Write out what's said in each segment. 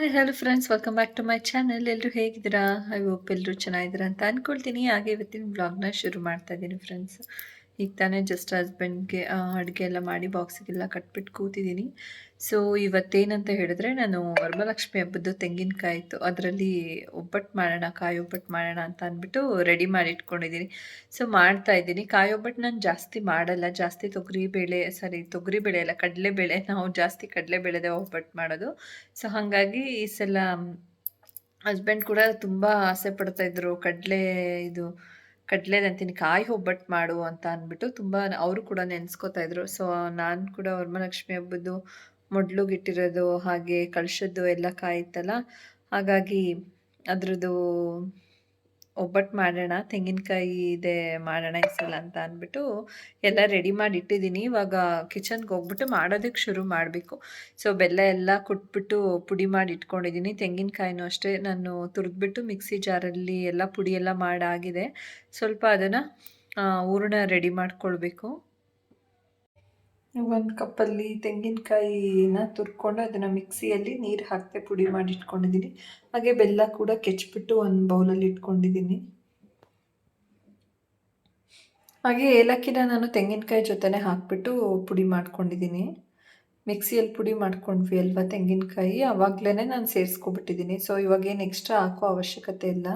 Hi hello friends welcome back to my channel ಎಲ್ಲರೂ ಹೇಗಿದ್ದೀರಾ? I hope ಎಲ್ಲರೂ ಚೆನ್ನಾಗಿದ್ದೀರಾ ಅಂತ ಅಂದ್ಕೊಳ್ತೀನಿ ಹಾಗೆ ಇವತ್ತಿನ ಬ್ಲಾಗ್ನ ಶುರು ಮಾಡ್ತಾ ಇದ್ದೀನಿ ಫ್ರೆಂಡ್ಸ್ ಈಗ ತಾನೇ ಜಸ್ಟ್ ಹಸ್ಬೆಂಡ್ಗೆ ಅಡುಗೆ ಎಲ್ಲ ಮಾಡಿ ಬಾಕ್ಸಿಗೆಲ್ಲ ಕಟ್ಬಿಟ್ಟು ಕೂತಿದ್ದೀನಿ ಸೊ ಇವತ್ತೇನಂತ ಹೇಳಿದ್ರೆ ನಾನು ವರಮಲಕ್ಷ್ಮಿ ಹಬ್ಬದ್ದು ತೆಂಗಿನಕಾಯಿ ಇತ್ತು. ಅದರಲ್ಲಿ ಒಬ್ಬಟ್ಟು ಮಾಡೋಣ, ಕಾಯಿ ಒಬ್ಬಟ್ಟು ಮಾಡೋಣ ಅಂತ ಅಂದ್ಬಿಟ್ಟು ರೆಡಿ ಮಾಡಿ ಇಟ್ಕೊಂಡಿದ್ದೀನಿ ಸೊ ಮಾಡ್ತಾ ಇದ್ದೀನಿ. ಕಾಯಿ ಒಬ್ಬಟ್ಟು ನಾನು ಜಾಸ್ತಿ ಮಾಡಲ್ಲ. ಜಾಸ್ತಿ ತೊಗರಿ ಬೇಳೆ ಸಾರಿ ತೊಗರಿ ಬೇಳೆ ಅಲ್ಲ ಕಡಲೆಬೇಳೆ ನಾವು ಜಾಸ್ತಿ ಕಡಲೆಬೇಳೆದೇ ಒಬ್ಬಟ್ಟು ಮಾಡೋದು. ಸೊ ಹಾಗಾಗಿ ಈ ಸಲ ಹಸ್ಬೆಂಡ್ ಕೂಡ ತುಂಬ ಆಸೆ ಪಡ್ತಾ ಇದ್ರು. ಕಡಲೆ ಇದು ಕಡಲೆದಂತೀನಿ ಕಾಯಿ ಒಬ್ಬಟ್ಟು ಮಾಡು ಅಂತ ಅಂದ್ಬಿಟ್ಟು ತುಂಬ ಅವರು ಕೂಡ ನೆನೆಸ್ಕೋತಾ ಇದ್ರು. ಸೊ ನಾನು ಕೂಡ ವರಮಹಾಲಕ್ಷ್ಮಿ ಹಬ್ಬದ್ದು ಮೊಡ್ಲುಗಿಟ್ಟಿರೋದು ಹಾಗೆ ಕಳ್ಸದ್ದು ಎಲ್ಲ ಕಾಯಿತ್ತಲ್ಲ ಹಾಗಾಗಿ ಅದ್ರದ್ದು ಒಬ್ಬಟ್ಟು ಮಾಡೋಣ ತೆಂಗಿನಕಾಯಿ ಇದೆ ಮಾಡೋಣ ಈ ಸಲ ಅಂತ ಅಂದ್ಬಿಟ್ಟು ಎಲ್ಲ ರೆಡಿ ಮಾಡಿ ಇಟ್ಟಿದ್ದೀನಿ. ಇವಾಗ ಕಿಚನ್ಗೆ ಹೋಗ್ಬಿಟ್ಟು ಮಾಡೋದಕ್ಕೆ ಶುರು ಮಾಡಬೇಕು. ಸೊ ಬೆಲ್ಲ ಎಲ್ಲ ಕುಟ್ಬಿಟ್ಟು ಪುಡಿ ಮಾಡಿ ಇಟ್ಕೊಂಡಿದ್ದೀನಿ. ತೆಂಗಿನಕಾಯಿನೂ ಅಷ್ಟೇ. ನಾನು ತುರಿದ್ಬಿಟ್ಟು ಮಿಕ್ಸಿ ಜಾರಲ್ಲಿ ಎಲ್ಲ ಪುಡಿ ಎಲ್ಲ ಮಾಡಾಗಿದೆ. ಸ್ವಲ್ಪ ಅದನ್ನು ಹೂರಣ ರೆಡಿ ಮಾಡ್ಕೊಳ್ಬೇಕು. ಒಂದು ಕಪ್ಪಲ್ಲಿ ತೆಂಗಿನಕಾಯಿನ ತುರ್ಕೊಂಡು ಅದನ್ನು ಮಿಕ್ಸಿಯಲ್ಲಿ ನೀರು ಹಾಕದೆ ಪುಡಿ ಮಾಡಿ ಇಟ್ಕೊಂಡಿದ್ದೀನಿ ಹಾಗೆ ಬೆಲ್ಲ ಕೂಡ ಕೆಚ್ಚಿಬಿಟ್ಟು ಒಂದು ಬೌಲಲ್ಲಿ ಇಟ್ಕೊಂಡಿದ್ದೀನಿ ಹಾಗೆ ಏಲಕ್ಕಿನ ನಾನು ತೆಂಗಿನಕಾಯಿ ಜೊತೆನೆ ಹಾಕಿಬಿಟ್ಟು ಪುಡಿ ಮಾಡ್ಕೊಂಡಿದ್ದೀನಿ ಮಿಕ್ಸಿಯಲ್ಲಿ ಪುಡಿ ಮಾಡ್ಕೊಂಡ್ವಿ ಅಲ್ವಾ ತೆಂಗಿನಕಾಯಿ? ಆವಾಗಲೇ ನಾನು ಸೇರಿಸ್ಕೊಬಿಟ್ಟಿದ್ದೀನಿ ಸೊ ಇವಾಗೇನು ಎಕ್ಸ್ಟ್ರಾ ಹಾಕೋ ಅವಶ್ಯಕತೆ ಇಲ್ಲ.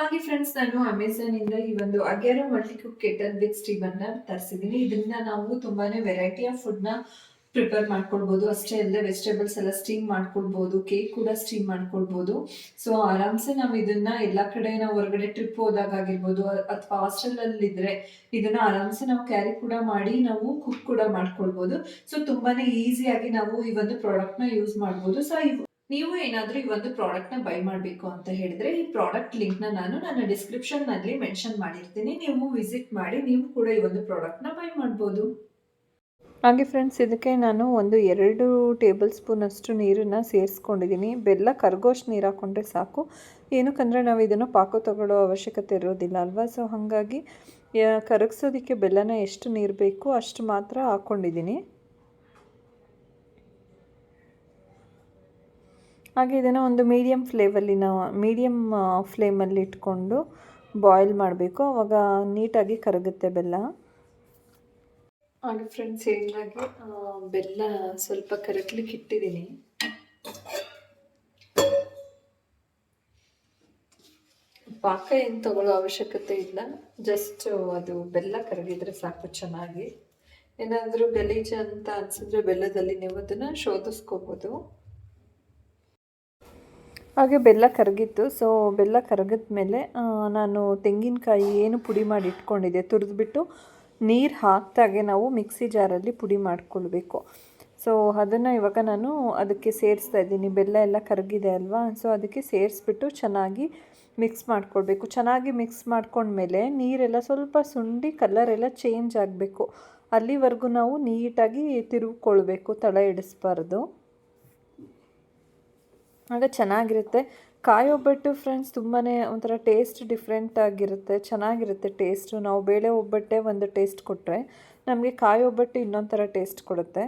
ಹಾಗೆ ಫ್ರೆಂಡ್ಸ್ ನಾನು ಅಮೆಝಾನ್ ಇಂದ ಈ ಒಂದು Agaro multi cook kettle with stew ಅನ್ನ ತರಿಸಿದ್ದೀನಿ ಇದನ್ನ ನಾವು ತುಂಬಾನೇ ವೆರೈಟಿ ಆಫ್ ಫುಡ್ನ ಪ್ರಿಪೇರ್ ಮಾಡ್ಕೊಳ್ಬಹುದು ಅಷ್ಟೇ ಅಲ್ಲದೆ ವೆಜಿಟೇಬಲ್ಸ್ ಎಲ್ಲ ಸ್ಟೀಮ್ ಮಾಡ್ಕೊಳ್ಬಹುದು ಕೇಕ್ ಕೂಡ ಸ್ಟೀಮ್ ಮಾಡ್ಕೊಳ್ಬಹುದು ಸೊ ಆರಾಮ್ಸೆ ನಾವು ಇದನ್ನ ಎಲ್ಲಾ ಕಡೆ ನಾವು ಹೊರಗಡೆ ಟ್ರಿಪ್ ಹೋದಾಗ ಆಗಿರ್ಬೋದು, ಅಥವಾ ಹಾಸ್ಟೆಲ್ ಅಲ್ಲಿ ಇದ್ರೆ ಇದನ್ನ ಆರಾಮ್ಸೆ ನಾವು ಕ್ಯಾರಿ ಕೂಡ ಮಾಡಿ, ನಾವು ಕುಕ್ ಕೂಡ ಮಾಡ್ಕೊಳ್ಬಹುದು ಸೊ ತುಂಬಾನೇ ಈಸಿಯಾಗಿ ನಾವು ಈ ಒಂದು ಪ್ರಾಡಕ್ಟ್ನ ಯೂಸ್ ಮಾಡಬಹುದು ಸೊ ನೀವು ಏನಾದರೂ ಈ ಒಂದು ಪ್ರಾಡಕ್ಟ್ನ ಬೈ ಮಾಡಬೇಕು ಅಂತ ಹೇಳಿದ್ರೆ, ಈ ಪ್ರಾಡಕ್ಟ್ ಲಿಂಕ್ನ ನಾನು ನನ್ನ ಡಿಸ್ಕ್ರಿಪ್ಷನ್ನಲ್ಲಿ ಮೆನ್ಷನ್ ಮಾಡಿರ್ತೀನಿ. ನೀವು ವಿಸಿಟ್ ಮಾಡಿ, ನೀವು ಕೂಡ ಈ ಒಂದು ಪ್ರಾಡಕ್ಟ್ನ ಬೈ ಮಾಡ್ಬೋದು. ಹಾಗೆ ಫ್ರೆಂಡ್ಸ್ ಇದಕ್ಕೆ ನಾನು ಒಂದು ಎರಡು ಟೇಬಲ್ ಸ್ಪೂನ್ ಅಷ್ಟು ನೀರನ್ನು ಸೇರಿಸ್ಕೊಂಡಿದ್ದೀನಿ. ಬೆಲ್ಲ ಕರ್ಗೋಷ್ಟು ನೀರು ಹಾಕ್ಕೊಂಡ್ರೆ ಸಾಕು. ಏನಕ್ಕಂದರೆ ನಾವು ಇದನ್ನು ಪಾಕ ತಗೊಳ್ಳೋ ಅವಶ್ಯಕತೆ ಇರೋದಿಲ್ಲ ಅಲ್ವಾ? ಸೊ ಹಾಗಾಗಿ ಕರಗಿಸೋದಕ್ಕೆ ಬೆಲ್ಲನ ಎಷ್ಟು ನೀರು ಬೇಕು ಅಷ್ಟು ಮಾತ್ರ ಹಾಕ್ಕೊಂಡಿದ್ದೀನಿ ಹಾಗೆ ಇದನ್ನು ಒಂದು ಮೀಡಿಯಮ್ ಫ್ಲೇವಲ್ಲಿನ ಮೀಡಿಯಮ್ ಫ್ಲೇಮಲ್ಲಿ ಇಟ್ಕೊಂಡು ಬಾಯ್ಲ್ ಮಾಡಬೇಕು. ಅವಾಗ ನೀಟಾಗಿ ಕರಗುತ್ತೆ ಬೆಲ್ಲ. ಹಾಗೆ ಫ್ರೆಂಡ್ಸ್ ಹೇಳಿದಾಗೆ ಬೆಲ್ಲ ಸ್ವಲ್ಪ ಕರಗ್ಲಿಕ್ಕೆ ಇಟ್ಟಿದ್ದೀನಿ. ಪಾಕ ಏನು ತಗೊಳ್ಳೋ ಅವಶ್ಯಕತೆ ಇಲ್ಲ. ಜಸ್ಟ್ ಅದು ಬೆಲ್ಲ ಕರಗಿದ್ರೆ ಸಾಕು ಚೆನ್ನಾಗಿ. ಏನಾದರೂ ಗಲೀಜು ಅಂತ ಅನಿಸಿದ್ರೆ ಬೆಲ್ಲದಲ್ಲಿ ನೀವು ಅದನ್ನು ಶೋಧಿಸ್ಕೋಬೋದು. ಹಾಗೆ ಬೆಲ್ಲ ಕರಗಿತ್ತು. ಸೊ ಬೆಲ್ಲ ಕರಗಿದ ಮೇಲೆ ನಾನು ತೆಂಗಿನಕಾಯಿ ಏನು ಪುಡಿ ಮಾಡಿ ಇಟ್ಕೊಂಡಿದ್ದೆ? ತುರಿದ್ಬಿಟ್ಟು ನೀರು ಹಾಕ್ದಾಗೆ ನಾವು ಮಿಕ್ಸಿ ಜಾರಲ್ಲಿ ಪುಡಿ ಮಾಡ್ಕೊಳ್ಬೇಕು. ಸೊ ಅದನ್ನು ಇವಾಗ ನಾನು ಅದಕ್ಕೆ ಸೇರಿಸ್ತಾ ಇದ್ದೀನಿ. ಬೆಲ್ಲ ಎಲ್ಲ ಕರಗಿದೆ ಅಲ್ವಾ? ಸೊ ಅದಕ್ಕೆ ಸೇರಿಸ್ಬಿಟ್ಟು ಚೆನ್ನಾಗಿ ಮಿಕ್ಸ್ ಮಾಡ್ಕೊಳ್ಬೇಕು. ಚೆನ್ನಾಗಿ ಮಿಕ್ಸ್ ಮಾಡ್ಕೊಂಡ್ಮೇಲೆ ನೀರೆಲ್ಲ ಸ್ವಲ್ಪ ಸುಂಡಿ ಕಲರೆಲ್ಲ ಚೇಂಜ್ ಆಗಬೇಕು. ಅಲ್ಲಿವರೆಗೂ ನಾವು ನೀಟಾಗಿ ತಿರುಗಿಕೊಳ್ಬೇಕು ತಳ ಇಡಿಸ್ಬಾರ್ದು ಆಗ ಚೆನ್ನಾಗಿರುತ್ತೆ. ಕಾಯಿ ಒಬ್ಬಟ್ಟು ಫ್ರೆಂಡ್ಸ್ ತುಂಬಾ ಒಂಥರ ಟೇಸ್ಟ್ ಡಿಫ್ರೆಂಟ್ ಆಗಿರುತ್ತೆ. ಚೆನ್ನಾಗಿರುತ್ತೆ ಟೇಸ್ಟು ನಾವು ಬೇಳೆ ಒಬ್ಬಟ್ಟೆ ಒಂದು ಟೇಸ್ಟ್ ಕೊಟ್ಟರೆ ನಮಗೆ ಕಾಯಿ ಒಬ್ಬಟ್ಟು ಇನ್ನೊಂದು ಥರ ಟೇಸ್ಟ್ ಕೊಡುತ್ತೆ.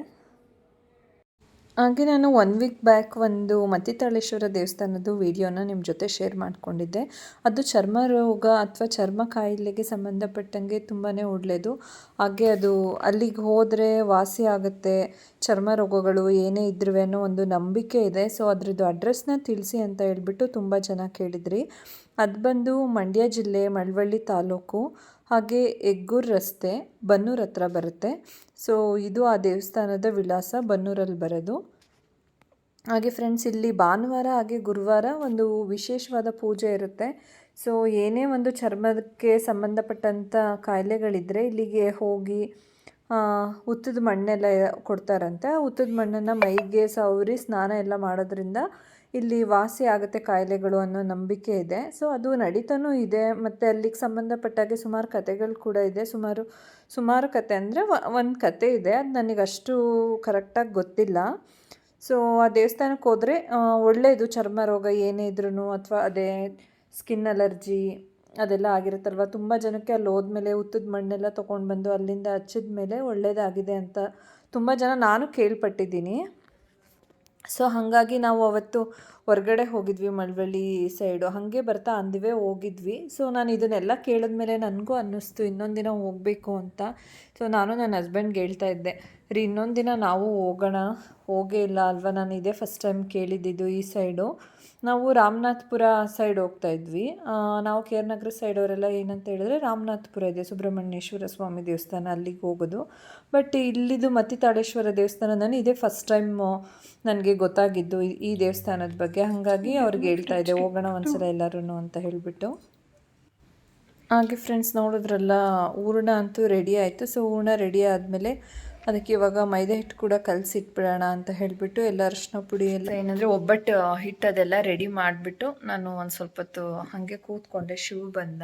ಹಾಗೆ ನಾನು ಒನ್ ವೀಕ್ ಬ್ಯಾಕ್ ಒಂದು ಮತ್ತಿತಾಳೇಶ್ವರ ದೇವಸ್ಥಾನದ್ದು ವಿಡಿಯೋನ ನಿಮ್ಮ ಜೊತೆ ಶೇರ್ ಮಾಡಿಕೊಂಡಿದ್ದೆ. ಅದು ಚರ್ಮ ರೋಗ ಅಥವಾ ಚರ್ಮ ಕಾಯಿಲೆಗೆ ಸಂಬಂಧಪಟ್ಟಂಗೆ ತುಂಬಾ ಒಳ್ಳೆಯದು ಹಾಗೆ ಅದು ಅಲ್ಲಿಗೆ ಹೋದರೆ ವಾಸಿ ಆಗುತ್ತೆ, ಚರ್ಮ ರೋಗಗಳು ಏನೇ ಇದ್ರೂ ಅನ್ನೋ ಒಂದು ನಂಬಿಕೆ ಇದೆ. ಸೊ ಅದರದ್ದು ಅಡ್ರೆಸ್ನ ತಿಳಿಸಿ ಅಂತ ಹೇಳ್ಬಿಟ್ಟು ತುಂಬ ಜನ ಕೇಳಿದ್ರಿ. ಅದು ಬಂದು ಮಂಡ್ಯ ಜಿಲ್ಲೆ ಮಳವಳ್ಳಿ ತಾಲೂಕು. ಹಾಗೆ ಎಗ್ಗೂರು ರಸ್ತೆ ಬನ್ನೂರು ಹತ್ರ ಬರುತ್ತೆ. ಸೊ ಇದು ಆ ದೇವಸ್ಥಾನದ ವಿಳಾಸ ಬನ್ನೂರಲ್ಲಿ ಬರೋದು. ಹಾಗೆ ಫ್ರೆಂಡ್ಸ್ ಇಲ್ಲಿ ಭಾನುವಾರ ಹಾಗೆ ಗುರುವಾರ ಒಂದು ವಿಶೇಷವಾದ ಪೂಜೆ ಇರುತ್ತೆ. ಸೊ ಏನೇ ಒಂದು ಚರ್ಮಕ್ಕೆ ಸಂಬಂಧಪಟ್ಟಂಥ ಕಾಯಿಲೆಗಳಿದ್ದರೆ ಇಲ್ಲಿಗೆ ಹೋಗಿ ಉತ್ತದ ಮಣ್ಣೆಲ್ಲ ಕೊಡ್ತಾರಂತೆ. ಉತ್ತದ ಮಣ್ಣನ್ನು ಮೈಗೆ ಸವರಿ ಸ್ನಾನ ಎಲ್ಲ ಮಾಡೋದ್ರಿಂದ ಇಲ್ಲಿ ವಾಸಿ ಆಗುತ್ತೆ ಕಾಯಿಲೆಗಳು ಅನ್ನೋ ನಂಬಿಕೆ ಇದೆ. ಸೊ ಅದು ನಡೀತಾನೂ ಇದೆ. ಮತ್ತು ಅಲ್ಲಿಗೆ ಸಂಬಂಧಪಟ್ಟಾಗೆ ಸುಮಾರು ಕತೆಗಳು ಕೂಡ ಇದೆ. ಸುಮಾರು ಸುಮಾರು ಕತೆ ಅಂದರೆ ಒಂದು ಕತೆ ಇದೆ. ಅದು ನನಗೆ ಅಷ್ಟು ಕರೆಕ್ಟಾಗಿ ಗೊತ್ತಿಲ್ಲ. ಸೊ ಆ ದೇವಸ್ಥಾನಕ್ಕೆ ಹೋದರೆ ಒಳ್ಳೆಯದು ಚರ್ಮ ರೋಗ ಏನೇ ಇದ್ರೂ ಅಥವಾ ಅದೇ ಸ್ಕಿನ್ ಅಲರ್ಜಿ ಅದೆಲ್ಲ ಆಗಿರುತ್ತಲ್ವ? ತುಂಬ ಜನಕ್ಕೆ ಅಲ್ಲಿ ಹೋದ್ಮೇಲೆ ಉತ್ತದ ಮಣ್ಣೆಲ್ಲ ತೊಗೊಂಡು ಬಂದು ಅಲ್ಲಿಂದ ಹಚ್ಚಿದ ಮೇಲೆ ಒಳ್ಳೆಯದಾಗಿದೆ ಅಂತ ತುಂಬ ಜನ ನಾನು ಕೇಳ್ಪಟ್ಟಿದ್ದೀನಿ. ಸೊ ಹಾಗಾಗಿ ನಾವು ಅವತ್ತು ಹೊರಗಡೆ ಹೋಗಿದ್ವಿ ಮಳವಳ್ಳಿ ಸೈಡು ಹಾಗೆ ಬರ್ತಾ ಅಂದಿವೆ ಹೋಗಿದ್ವಿ. ಸೊ ನಾನು ಇದನ್ನೆಲ್ಲ ಕೇಳಿದ್ಮೇಲೆ ನನಗೂ ಅನ್ನಿಸ್ತು, ಇನ್ನೊಂದು ದಿನ ಹೋಗಬೇಕು ಅಂತ. ಸೊ ನಾನು ನನ್ನ ಹಸ್ಬೆಂಡ್ಗೆ ಹೇಳ್ತಾ ಇದ್ದೆ, ರೀ, ಇನ್ನೊಂದು ದಿನ ನಾವು ಹೋಗೋಣ. ಹೋಗೇ ಇಲ್ಲ ಅಲ್ವಾ? ನಾನು ಇದೇ ಫಸ್ಟ್ ಟೈಮ್ ಕೇಳಿದ್ದಿದ್ದು ಈ ಸೈಡು ನಾವು ರಾಮನಾಥ್ಪುರ ಸೈಡ್ ಹೋಗ್ತಾ ಇದ್ವಿ. ನಾವು ಕೆ ಆರ್ ನಗರ ಸೈಡ್ ಅವರೆಲ್ಲ ಏನಂತ ಹೇಳಿದ್ರೆ ರಾಮನಾಥ್ಪುರ ಇದೆ, ಸುಬ್ರಹ್ಮಣ್ಯೇಶ್ವರ ಸ್ವಾಮಿ ದೇವಸ್ಥಾನ ಅಲ್ಲಿಗೆ ಹೋಗೋದು. ಬಟ್ ಇಲ್ಲಿದು ಮತ್ತಿತಾಳೇಶ್ವರ ದೇವಸ್ಥಾನ ನಾನು ಇದೇ ಫಸ್ಟ್ ಟೈಮ್ ನನಗೆ ಗೊತ್ತಾಗಿದ್ದು ಈ- ಈ ದೇವಸ್ಥಾನದ ಬಗ್ಗೆ. ಹಾಗಾಗಿ ಅವ್ರಿಗೆ ಹೇಳ್ತಾ ಇದ್ದೆ, ಹೋಗೋಣ ಒಂದ್ಸಲ ಎಲ್ಲರೂ ಅಂತ ಹೇಳಿಬಿಟ್ಟು. ಹಾಗೆ ಫ್ರೆಂಡ್ಸ್ ನೋಡಿದ್ರಲ್ಲ ಹೂರ್ಣ ಅಂತೂ ರೆಡಿ ಆಯಿತು. ಸೊ ಹೂರ್ಣ ರೆಡಿ ಆದಮೇಲೆ ಅದಕ್ಕೆ ಇವಾಗ ಮೈದಾ ಹಿಟ್ಟು ಕೂಡ ಕಲಸಿಟ್ಬಿಡೋಣ ಅಂತ ಹೇಳಿಬಿಟ್ಟು ಎಲ್ಲ ಅರಿಶಿನ ಪುಡಿ ಎಲ್ಲ. ಏನಂದರೆ ಒಬ್ಬಟ್ಟು ಹಿಟ್ಟು ಅದೆಲ್ಲ ರೆಡಿ ಮಾಡಿಬಿಟ್ಟು ನಾನು ಒಂದು ಸ್ವಲ್ಪ ಹೊತ್ತು ಹಾಗೆ ಕೂತ್ಕೊಂಡೆ. ಶಿವ್ ಬಂದ.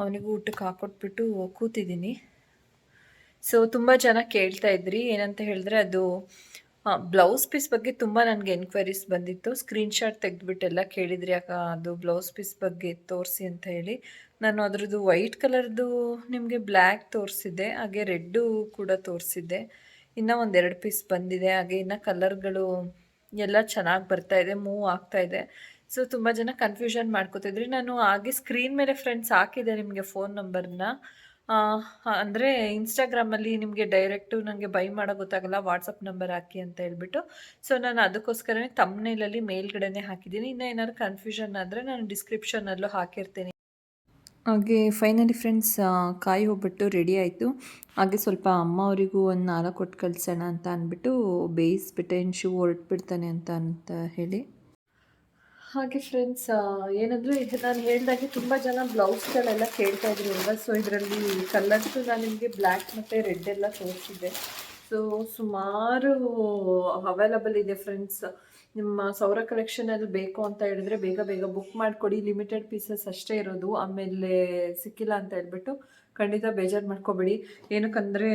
ಅವನಿಗೂ ಊಟಕ್ಕೆ ಹಾಕೊಟ್ಬಿಟ್ಟು ಕೂತಿದ್ದೀನಿ. ಸೊ ತುಂಬ ಜನ ಕೇಳ್ತಾ ಇದ್ರಿ. ಏನಂತ ಹೇಳಿದ್ರೆ ಅದು ಬ್ಲೌಸ್ ಪೀಸ್ ಬಗ್ಗೆ ತುಂಬ ನನಗೆ ಎನ್ಕ್ವೈರೀಸ್ ಬಂದಿತ್ತು. ಸ್ಕ್ರೀನ್ಶಾಟ್ ತೆಗೆದುಬಿಟ್ಟೆಲ್ಲ ಕೇಳಿದ್ರಿ. ಯಾಕೆ ಅದು ಬ್ಲೌಸ್ ಪೀಸ್ ಬಗ್ಗೆ ತೋರಿಸಿ ಅಂತ ಹೇಳಿ. ನಾನು ಅದರದ್ದು ವೈಟ್ ಕಲರ್ದು ನಿಮಗೆ ಬ್ಲ್ಯಾಕ್ ತೋರಿಸಿದ್ದೆ, ಹಾಗೆ ರೆಡ್ಡು ಕೂಡ ತೋರಿಸಿದ್ದೆ. ಇನ್ನೂ ಒಂದೆರಡು ಪೀಸ್ ಬಂದಿದೆ, ಹಾಗೆ ಇನ್ನು ಕಲರ್ಗಳು ಎಲ್ಲ ಚೆನ್ನಾಗಿ ಬರ್ತಾ ಇದೆ, ಮೂವ್ ಆಗ್ತಾ ಇದೆ. ಸೊ ತುಂಬ ಜನ ಕನ್ಫ್ಯೂಷನ್ ಮಾಡ್ಕೋತಿದ್ರಿ. ನಾನು ಹಾಗೆ ಸ್ಕ್ರೀನ್ ಮೇಲೆ ಫ್ರೆಂಡ್ಸ್ ಹಾಕಿದೆ ನಿಮಗೆ ಫೋನ್ ನಂಬರ್ನ ಅಂದರೆ ಇನ್ಸ್ಟಾಗ್ರಾಮಲ್ಲಿ ನಿಮಗೆ ಡೈರೆಕ್ಟು ನನಗೆ ಬೈ ಮಾಡೋ ಗೊತ್ತಾಗಲ್ಲ ವಾಟ್ಸಪ್ ನಂಬರ್ ಹಾಕಿ ಅಂತ ಹೇಳ್ಬಿಟ್ಟು. ಸೊ ನಾನು ಅದಕ್ಕೋಸ್ಕರನೇ ತಮ್ಮನೇಲಲ್ಲಿ ಮೇಲ್ಗಡೆನೇ ಹಾಕಿದ್ದೀನಿ. ಇನ್ನೂ ಏನಾದ್ರು ಕನ್ಫ್ಯೂಷನ್ ಆದರೆ ನಾನು ಡಿಸ್ಕ್ರಿಪ್ಷನಲ್ಲೂ ಹಾಕಿರ್ತೀನಿ. ಹಾಗೆ ಫೈನಲಿ ಫ್ರೆಂಡ್ಸ್ ಕಾಯಿ ಹೋಗ್ಬಿಟ್ಟು ರೆಡಿ ಆಯಿತು. ಹಾಗೆ ಸ್ವಲ್ಪ ಅಮ್ಮ ಅವರಿಗೂ ಒಂದು ನಾಲ ಕೊಟ್ಟು ಕಳಿಸೋಣ ಅಂತ ಅಂದ್ಬಿಟ್ಟು ಬೇಯಿಸ್ಬಿಟ್ಟೆ ಏನು ಶೂ ಹೊರಟ್ಬಿಡ್ತಾನೆ ಅಂತ ಅಂತ ಹೇಳಿ. ಹಾಗೆ ಫ್ರೆಂಡ್ಸ್ ಏನಂದರೆ ನಾನು ಹೇಳಿದಾಗೆ ತುಂಬ ಜನ ಬ್ಲೌಸ್ಗಳೆಲ್ಲ ಕೇಳ್ತಾ ಇದ್ರು ಅಲ್ವಾ ಸೊ ಇದರಲ್ಲಿ ಕಲರ್ಸು ನಾನು ನಿಮಗೆ ಬ್ಲ್ಯಾಕ್ ಮತ್ತು ರೆಡ್ ಎಲ್ಲ ತೋರಿಸಿದ್ದೆ ಸೊ ಸುಮಾರು ಅವೈಲಬಲ್ ಇದೆ ಫ್ರೆಂಡ್ಸ್ ನಿಮ್ಮ ಸೌರ ಅದು ಬೇಕು ಅಂತ ಹೇಳಿದ್ರೆ ಬೇಗ ಬೇಗ ಬುಕ್ ಮಾಡಿಕೊಡಿ. ಲಿಮಿಟೆಡ್ ಪೀಸಸ್ ಅಷ್ಟೇ ಇರೋದು. ಆಮೇಲೆ ಸಿಕ್ಕಿಲ್ಲ ಅಂತ ಹೇಳ್ಬಿಟ್ಟು ಖಂಡಿತ ಬೇಜಾರು ಮಾಡ್ಕೋಬೇಡಿ. ಏನಕ್ಕಂದರೆ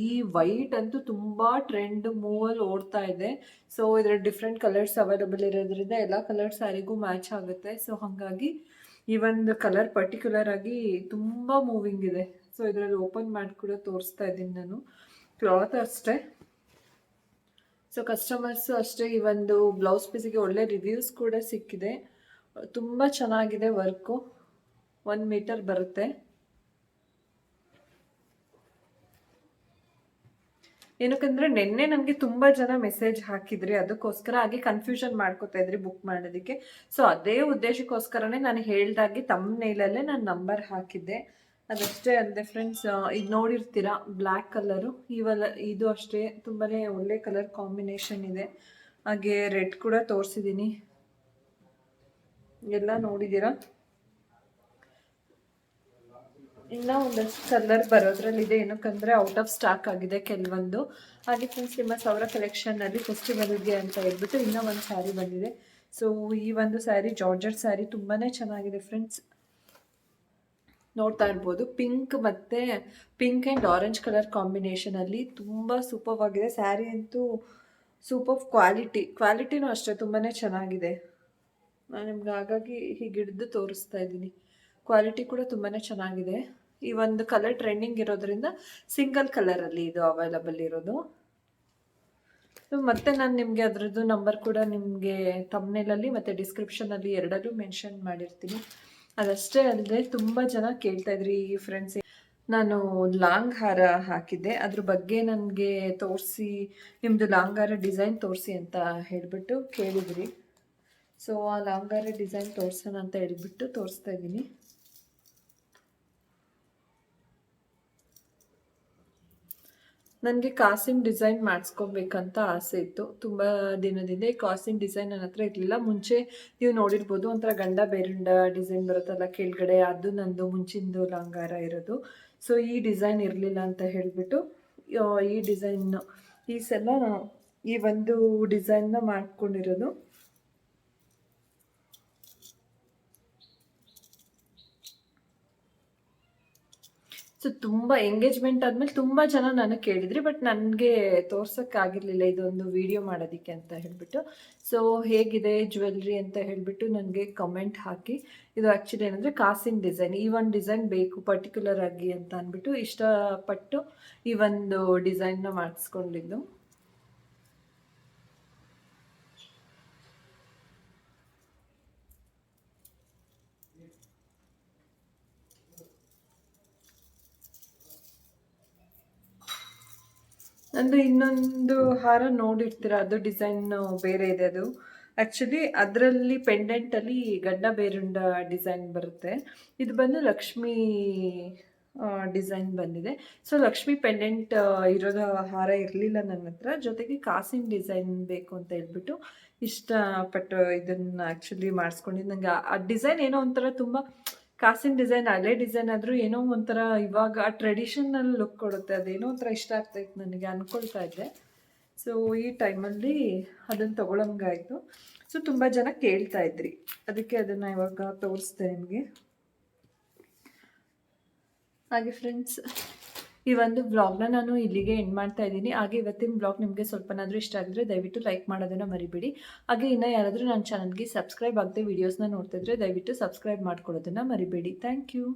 ಈ ವೈಟ್ ಅಂತೂ ತುಂಬ ಟ್ರೆಂಡ್ ಮೂವಲ್ಲಿ ಓಡ್ತಾ ಇದೆ. ಸೊ ಇದರ ಡಿಫ್ರೆಂಟ್ ಕಲರ್ಸ್ ಅವೈಲಬಲ್ ಇರೋದ್ರಿಂದ ಎಲ್ಲ ಕಲರ್ ಸ್ಯಾರಿಗೂ ಮ್ಯಾಚ್ ಆಗುತ್ತೆ. ಸೊ ಹಾಗಾಗಿ ಈ ಒಂದು ಕಲರ್ ಪರ್ಟಿಕ್ಯುಲರ್ ಆಗಿ ತುಂಬ ಮೂವಿಂಗ್ ಇದೆ. ಸೊ ಇದರಲ್ಲಿ ಓಪನ್ ಮಾಡಿ ಕೂಡ ತೋರಿಸ್ತಾ ಇದ್ದೀನಿ ನಾನು. ಕ್ಲಾತ್ ಅಷ್ಟೇ. ಸೊ ಕಸ್ಟಮರ್ಸು ಅಷ್ಟೇ, ಈ ಒಂದು ಬ್ಲೌಸ್ ಪೀಸಿಗೆ ಒಳ್ಳೆ ರಿವ್ಯೂಸ್ ಕೂಡ ಸಿಕ್ಕಿದೆ. ತುಂಬ ಚೆನ್ನಾಗಿದೆ ವರ್ಕು ಒನ್ ಮೀಟರ್ ಬರುತ್ತೆ. ಏನಕ್ಕಂದ್ರೆ, ನಿನ್ನೆ ನನಗೆ ತುಂಬ ಜನ ಮೆಸೇಜ್ ಹಾಕಿದ್ರಿ. ಅದಕ್ಕೋಸ್ಕರ ಹಾಗೆ ಕನ್ಫ್ಯೂಷನ್ ಮಾಡ್ಕೋತಾ ಇದ್ರಿ ಬುಕ್ ಮಾಡೋದಕ್ಕೆ. ಸೊ ಅದೇ ಉದ್ದೇಶಕ್ಕೋಸ್ಕರನೇ ನಾನು ಹೇಳ್ದಾಗೆ ತಮ್ಮ ನೇಲಲ್ಲೇ ನಾನು ನಂಬರ್ ಹಾಕಿದ್ದೆ. ಅದಷ್ಟೇ ಅಲ್ಲದೆ ಫ್ರೆಂಡ್ಸ್ ಇದು ನೋಡಿರ್ತೀರಾ ಬ್ಲ್ಯಾಕ್ ಕಲರು ಇವೆಲ್ಲ ಇದು ಅಷ್ಟೇ ತುಂಬಾ ಒಳ್ಳೆ ಕಲರ್ ಕಾಂಬಿನೇಷನ್ ಇದೆ. ಹಾಗೆ ರೆಡ್ ಕೂಡ ತೋರಿಸಿದ್ದೀನಿ ಎಲ್ಲ ನೋಡಿದ್ದೀರಾ ಇನ್ನೂ ಒಂದಷ್ಟು ಕಲರ್ ಬರೋದ್ರಲ್ಲಿದೆ. ಏನಕ್ಕಂದರೆ ಔಟ್ ಆಫ್ ಸ್ಟಾಕ್ ಆಗಿದೆ ಕೆಲವೊಂದು. ಹಾಗೆ ಫ್ರೆಂಡ್ಸ್ ನಿಮ್ಮ ಸೌರ ಕಲೆಕ್ಷನ್ನಲ್ಲಿ ಫೆಸ್ಟಿವಲ್ಗೆ ಅಂತ ಹೇಳ್ಬಿಟ್ಟು ಇನ್ನೂ ಒಂದು ಸ್ಯಾರಿ ಬಂದಿದೆ. ಸೊ ಈ ಒಂದು ಸ್ಯಾರಿ ಜಾರ್ಜರ್ ಸ್ಯಾರಿ ತುಂಬಾ ಚೆನ್ನಾಗಿದೆ ಫ್ರೆಂಡ್ಸ್ ನೋಡ್ತಾ ಇರ್ಬೋದು. ಪಿಂಕ್ ಮತ್ತು ಪಿಂಕ್ ಆ್ಯಂಡ್ ಆರೆಂಜ್ ಕಲರ್ ಕಾಂಬಿನೇಷನಲ್ಲಿ ತುಂಬ ಸೂಪರ್ ಆಗಿದೆ. ಸ್ಯಾರಿ ಅಂತೂ ಸೂಪರ್ ಕ್ವಾಲಿಟಿ ಕ್ವಾಲಿಟಿನೂ ಅಷ್ಟೇ ತುಂಬಾ ಚೆನ್ನಾಗಿದೆ. ನಾನು ನಿಮ್ಗೆ ಹಾಗಾಗಿ ಹೀಗೆ ಹಿಡಿದು ತೋರಿಸ್ತಾ ಇದ್ದೀನಿ. ಕ್ವಾಲಿಟಿ ಕೂಡ ತುಂಬಾ ಚೆನ್ನಾಗಿದೆ. ಈ ಒಂದು ಕಲರ್ ಟ್ರೆಂಡಿಂಗ್ ಇರೋದ್ರಿಂದ ಸಿಂಗಲ್ ಕಲರಲ್ಲಿ ಇದು ಅವೈಲಬಲ್ ಇರೋದು. ಮತ್ತೆ ನಾನು ನಿಮಗೆ ಅದರದ್ದು ನಂಬರ್ ಕೂಡ ನಿಮಗೆ ತಮ್ಮನೇಲಲ್ಲಿ ಮತ್ತು ಡಿಸ್ಕ್ರಿಪ್ಷನಲ್ಲಿ ಎರಡಲ್ಲೂ ಮೆನ್ಷನ್ ಮಾಡಿರ್ತೀನಿ. ಅದಷ್ಟೇ ಅಲ್ಲದೆ ತುಂಬ ಜನ ಕೇಳ್ತಾ ಇದ್ರಿ ಈ ಫ್ರೆಂಡ್ಸ್ ನಾನು ಲಾಂಗ್ ಹಾರ ಹಾಕಿದ್ದೆ. ಅದ್ರ ಬಗ್ಗೆ ನನಗೆ ತೋರಿಸಿ ನಿಮ್ಮದು ಲಾಂಗ್ ಹಾರ ಡಿಸೈನ್ ತೋರಿಸಿ ಅಂತ ಹೇಳಿಬಿಟ್ಟು ಕೇಳಿದ್ರಿ. ಸೊ ಆ ಲಾಂಗ್ ಹಾರ ಡಿಸೈನ್ ತೋರಿಸೋಣ ಅಂತ ಹೇಳ್ಬಿಟ್ಟು ತೋರಿಸ್ತಾ ಇದ್ದೀನಿ. ನನಗೆ ಕಾಸಿಮ್ ಡಿಸೈನ್ ಮಾಡಿಸ್ಕೊಬೇಕಂತ ಆಸೆ ಇತ್ತು. ತುಂಬ ದಿನದಿಂದ ಈ ಕಾಸಿನ್ ಡಿಸೈನ್ ನನ್ನ ಹತ್ರ ಇರಲಿಲ್ಲ. ಮುಂಚೆ ನೀವು ನೋಡಿರ್ಬೋದು ಒಂಥರ ಗಂಡ ಬೇರುಂಡ ಡಿಸೈನ್ ಬರುತ್ತಲ್ಲ ಕೆಳಗಡೆ, ಅದು ನಂದು, ಮುಂಚಿಂದು ಲಂಗಾರ ಇರೋದು. ಸೊ ಈ ಡಿಸೈನ್ ಇರಲಿಲ್ಲ ಅಂತ ಹೇಳಿಬಿಟ್ಟು ಈ ಡಿಸೈನ್ ಈ ಸಲ ಈ ಒಂದು ಡಿಸೈನ್ನ ಮಾಡ್ಕೊಂಡಿರೋದು. ಸೊ ತುಂಬ ಎಂಗೇಜ್ಮೆಂಟ್ ಆದಮೇಲೆ ತುಂಬ ಜನ ನನಗೆ ಕೇಳಿದ್ರಿ ಬಟ್ ನನಗೆ ತೋರ್ಸೋಕ್ಕಾಗಿರಲಿಲ್ಲ ಇದೊಂದು ವಿಡಿಯೋ ಮಾಡೋದಕ್ಕೆ ಅಂತ ಹೇಳಿಬಿಟ್ಟು. ಸೊ ಹೇಗಿದೆ ಜ್ಯುವೆಲ್ರಿ ಅಂತ ಹೇಳಿಬಿಟ್ಟು ನನಗೆ ಕಮೆಂಟ್ ಹಾಕಿ. ಇದು ಆ್ಯಕ್ಚುಲಿ ಏನಂದರೆ ಕಾಸಿನ ಡಿಸೈನ್ ಈ ಒಂದು ಡಿಸೈನ್ ಬೇಕು ಪರ್ಟಿಕ್ಯುಲರ್ ಆಗಿ ಅಂತ ಅಂದ್ಬಿಟ್ಟು ಇಷ್ಟಪಟ್ಟು ಈ ಒಂದು ಡಿಸೈನ್ನ ಮಾಡಿಸ್ಕೊಂಡಿದ್ದು. ನಂದು ಇನ್ನೊಂದು ಹಾರ ನೋಡಿರ್ತೀರ, ಅದು ಡಿಸೈನ್ ಬೇರೆ ಇದೆ ಅದು. ಆ್ಯಕ್ಚುಲಿ ಅದರಲ್ಲಿ ಪೆಂಡೆಂಟಲ್ಲಿ ಗಡ್ಡ ಬೇರುಂಡ ಡಿಸೈನ್ ಬರುತ್ತೆ. ಇದು ಬಂದು ಲಕ್ಷ್ಮೀ ಡಿಸೈನ್ ಬಂದಿದೆ. ಸೊ ಲಕ್ಷ್ಮಿ ಪೆಂಡೆಂಟ್ ಇರೋದು ಹಾರ ಇರಲಿಲ್ಲ ನನ್ನ ಹತ್ರ. ಜೊತೆಗೆ ಕಾಸಿನ ಡಿಸೈನ್ ಬೇಕು ಅಂತ ಹೇಳ್ಬಿಟ್ಟು ಇಷ್ಟಪಟ್ಟು ಇದನ್ನು ಆ್ಯಕ್ಚುಲಿ ಮಾಡಿಸ್ಕೊಂಡಿದ್ದು ನನಗೆ ಆ ಡಿಸೈನ್ ಏನೋ ಒಂಥರ ತುಂಬ ಕಾಸಿನ ಡಿಸೈನ್, ಹಳೆ ಡಿಸೈನ್ ಆದರೂ ಏನೋ ಒಂಥರ ಇವಾಗ ಟ್ರೆಡಿಷನಲ್ ಲುಕ್ ಕೊಡುತ್ತೆ. ಅದೇನೋ ಒಂಥರ ಇಷ್ಟ ಆಗ್ತಾಯಿತ್ತು ನನಗೆ ಅಂದ್ಕೊಳ್ತಾ ಇದ್ದೆ. ಸೊ ಈ ಟೈಮಲ್ಲಿ ಅದನ್ನು ತೊಗೊಳಂಗಾಯಿತು. ಸೊ ತುಂಬ ಜನ ಕೇಳ್ತಾ ಇದ್ರಿ. ಅದಕ್ಕೆ ಅದನ್ನು ಇವಾಗ ತೋರಿಸ್ದೆ ನಿಮಗೆ. ಹಾಗೆ ಫ್ರೆಂಡ್ಸ್ ಈ ಒಂದು ಬ್ಲಾಗ್ನ ನಾನು ಇಲ್ಲಿಗೆ ಎಂಡ್ ಮಾಡ್ತಾ ಇದ್ದೀನಿ. ಹಾಗೆ ಇವತ್ತಿನ ಬ್ಲಾಗ್ ನಿಮಗೆ ಸ್ವಲ್ಪನಾದರೂ ಇಷ್ಟ ಆಗಿದ್ರೆ ದಯವಿಟ್ಟು ಲೈಕ್ ಮಾಡೋದನ್ನು ಮರಿಬೇಡಿ. ಹಾಗೆ ಇನ್ನು ಯಾರಾದರೂ ನನ್ನ ಚಾನಲ್ಗೆ ಸಬ್ಸ್ಕ್ರೈಬ್ ಆಗದೆ ವೀಡಿಯೋಸ್ನ ನೋಡ್ತಿದ್ರೆ ದಯವಿಟ್ಟು ಸಬ್ಸ್ಕ್ರೈಬ್ ಮಾಡ್ಕೊಳ್ಳೋದನ್ನು ಮರಿಬೇಡಿ. Thank you